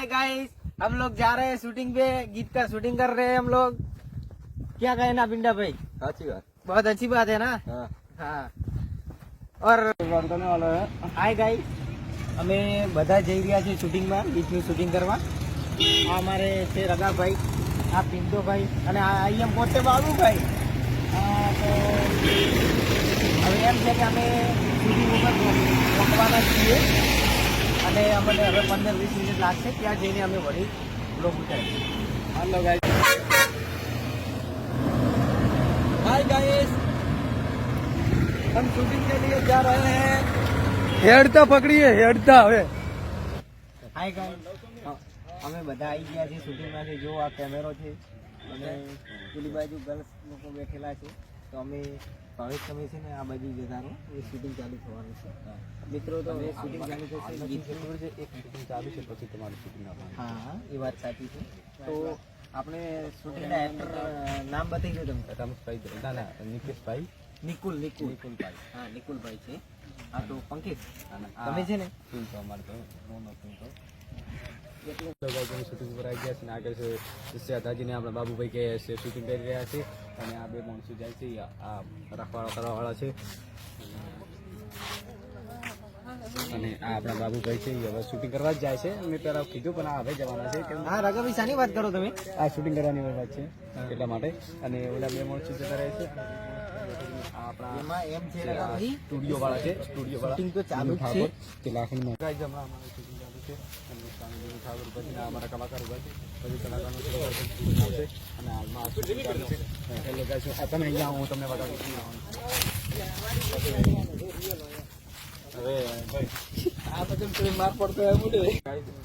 Hi guys हम लोग जा रहे हैं शूटिंग पे गीत का शूटिंग कर रहे हैं हम लोग क्या कहे ना पिंडा भाई સાચી વાત बहुत अच्छी बात है ना હા હા और વર્તન વાળો હે હાય ગાઈસ અમે બધા જઈ રહ્યા છીએ શૂટિંગમાં ગીતનું શૂટિંગ કરવા આ અમારે છે રગાભાઈ આ પિન્ટોભાઈ અને આ અહીંયા પોતે બાબુભાઈ આ તો હવે એમ છે કે અમે શૂટિંગ ઉપર પહોંચવાના છીએ અને અમને હવે પંદર વીસ મિનિટ લાગશે ત્યાં જઈને અમે વળી blog ઉતારીશું hello guys hi guys हम शूटिंग के लिए जा रहे हैं હેડતા પકડીએ હેડતા હવે હાય ગાઈસ અમે બધા આવી ગયા છીએ શૂટિંગમાંથી જો આ કેમેરો છે અને પેલી બાજુ ગર્લ્સ લોકો બેઠેલા છે તો અમે ભાવેશ તમે છે ને આ બાજુ જતા રહો એ શૂટિંગ ચાલુ થવાનું છે. મિત્રો તો હવે શૂટિંગ ચાલુ થશે ગીત એક શૂટિંગ ચાલુ છે પછી તમારું શૂટિંગ આવવાનું હા એ વાત સાચી છે. તો આપણે શૂટિંગના એક્ટર નામ બતાવી. દો તમે. રમેશભાઈ ના ના નિકેશભાઈ. નિકુલ નિકુલ. નિકુલભાઈ. હા નિકુલભાઈ છે. હા તો પંકિત તમે છે ને? પિન્ટો અમારે તો નોનો પિન્ટો શૂટિંગ પર આવી ગયા છે આગળ છે શ્રદ્ધાજીને આપણા બાબુભાઈ કે છે શૂટિંગ કરી રહ્યા છે અને આ બે માણસો જાય છે આ રાખવાળા કરવાવાળા છે અને આ આપણા બાબુભાઈ છે એ હવે શૂટિંગ કરવા જ જાય છે મેં પહેલાં કીધું પણ આ હવે જવાના છે હા રઘાભાઈ શાની વાત કરો તમે? આ શૂટિંગ કરવાની વાત છે એટલા માટે. અને ઓલા બે માણસો જતા રહે છે આપણા એમ છે સ્ટુડિયો વાળા છે સ્ટુડિયો વાળા તો ચાલુ થાય છે. તે લાખણીમાં છે. અને સ્વામી ઠાકોર પછી અમારા કલાકાર ઊભા છે. પછી કલાકારનો આવશે અને હાલમાં એટલે ગાઈઝ તમે અહીંયા હું તમને બતાવું છું હવે ભાઈ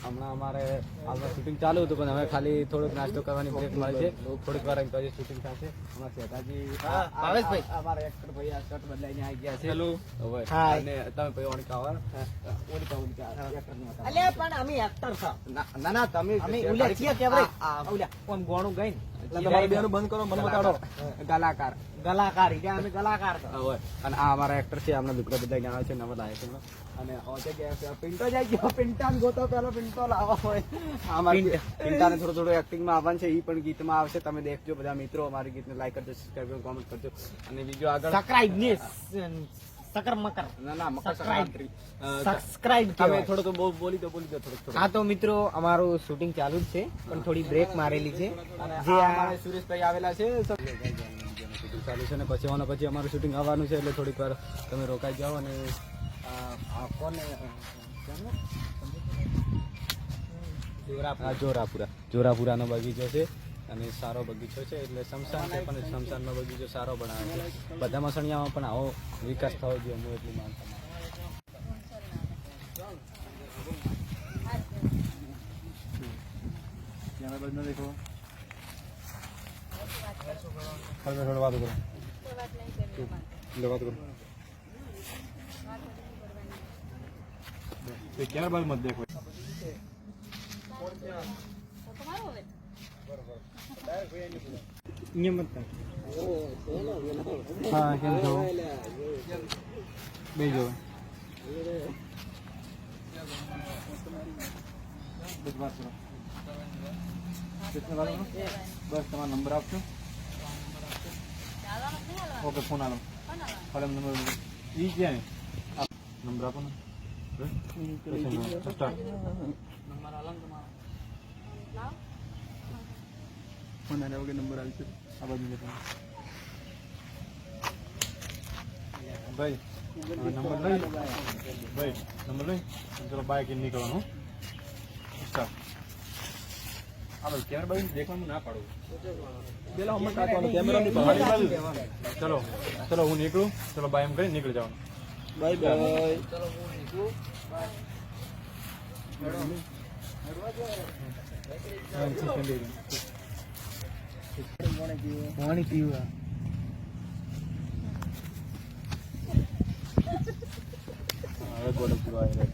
હમણાં અમારે હાલમાં શૂટિંગ ચાલુ હતું પણ હવે ખાલી થોડોક નાસ્તો કરવાની બ્રેક મળી છે. થોડીક વાર પછી શૂટિંગ થશે. હમણાં શેતાજી ભાવેશભાઈ. અમારા એક્ટર ભાઈ આ શર્ટ બદલાઈને આવી ગયા છે. હેલો. હવે અને તમે ભાઈ ઓળખા આવો ઓળખા ઓળખા એક્ટરનું પણ અમે એક્ટર છો ના ના ના તમે અમે ઉલ્યા છીએ કે આપણે આ- આ- ગોણું ગઈ તમારે બેનું બંધ કરો મને બતાડો. કલાકાર ગલાકાર એટલે અમે ગલાકાર છો અને આ અમારા એક્ટર છે આમના દુકડા બધા ગયા છે નવા લાયક છે. અને ઓચે ગયા પિન્ટો જાય ગયો પિન્ટા ગોતો પેલો પિન્ટો લાવો હોય. અમારી પિન્ટાને થોડું થોડું એક્ટિંગમાં આવવાનું છે એ પણ ગીતમાં આવશે. તમે દેખજો બધા મિત્રો અમારી ગીતને લાઈક કરજો સબસ્ક્રાઈબ કરજો કોમેન્ટ કરજો. અને બીજું આગળ. ને સકર મકર. ના ના મકર. સબસ્ક્રાઇબ તમે થોડું તો બહુ બોલી દો બોલી દો થોડુંક હા તો મિત્રો અમારું શૂટિંગ ચાલુ જ છે પણ થોડી બ્રેક મારેલી છે. અને જે આ સુરેશભાઈ આવેલા છે શૂટિંગ ચાલુ છે ને પછી આના પછી અમારું શૂટિંગ આવવાનું છે એટલે થોડીક વાર તમે રોકાઈ જાઓ અને આ આ કોને જોરાપુરા. જોરાપુરા. જોરાપુરાનો બગીચો છે. અને સારો બગીચો છે એટલે શમશાન છે પણ શમશાનનો બગીચો સારો બનાવે છે. બધા મસણિયામાં પણ આવો વિકાસ થવો જોઈએ હું એટલું માનતા દેખો. વાતો કરો. વાતો કરો. ક્યારે બાદ મત દેખો. હા કેમ છો બેજો બસ વાત કરો કેટલી વાત કરો બસ તમારો નંબર આપશો ઓકે ફોન આલો ફોન નંબર ઈ ક્યાં આપ નંબર આપો ને સ્ટાર્ટ ફોન આવ્યા વગર નંબર આવશે આ બાજુ જતા ભાઈ નંબર લઈ. ભાઈ નંબર લઈ. ચલો બાઇક નીકળવાનું. ચલો ચલો હું નીકળું. ચલો બાય એમ કરી નીકળી જવાનું. Bye bye. પાણી போனி தீவா அழகோட புறாயிரம்